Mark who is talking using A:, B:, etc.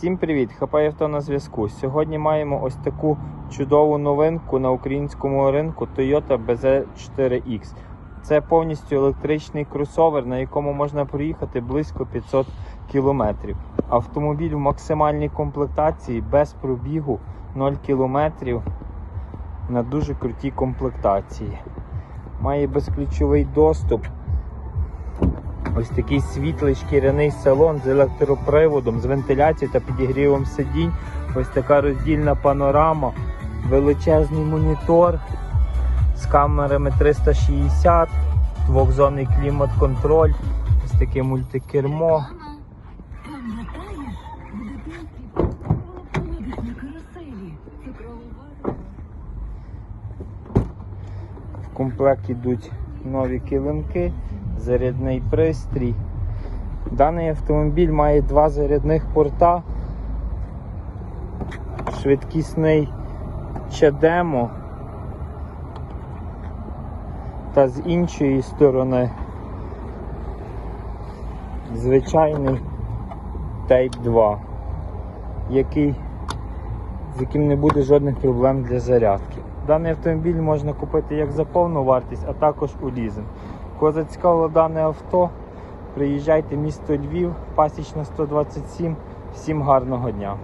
A: Всім привіт! Хапай авто на зв'язку. Сьогодні маємо ось таку чудову новинку на українському ринку Toyota BZ4X. Це повністю електричний кросовер, на якому можна проїхати близько 500 км. Автомобіль в максимальній комплектації без пробігу 0 км на дуже крутій комплектації. Має безключовий доступ. Ось такий світлий шкіряний салон з електроприводом, з вентиляцією та підігрівом сидінь. Ось така роздільна панорама, величезний монітор з камерами 360, двохзонний клімат-контроль, ось таке мультикермо.
B: В
A: комплект йдуть нові килимки, зарядний пристрій. Даний автомобіль має два зарядних порта, швидкісний чадемо та з іншої сторони звичайний Type 2, який, з яким не буде жодних проблем для зарядки. Даний автомобіль можна купити як за повну вартість, а також у лізинг. Кого зацікавило дане авто, приїжджайте місто Львів, пасічна 127. Всім гарного дня!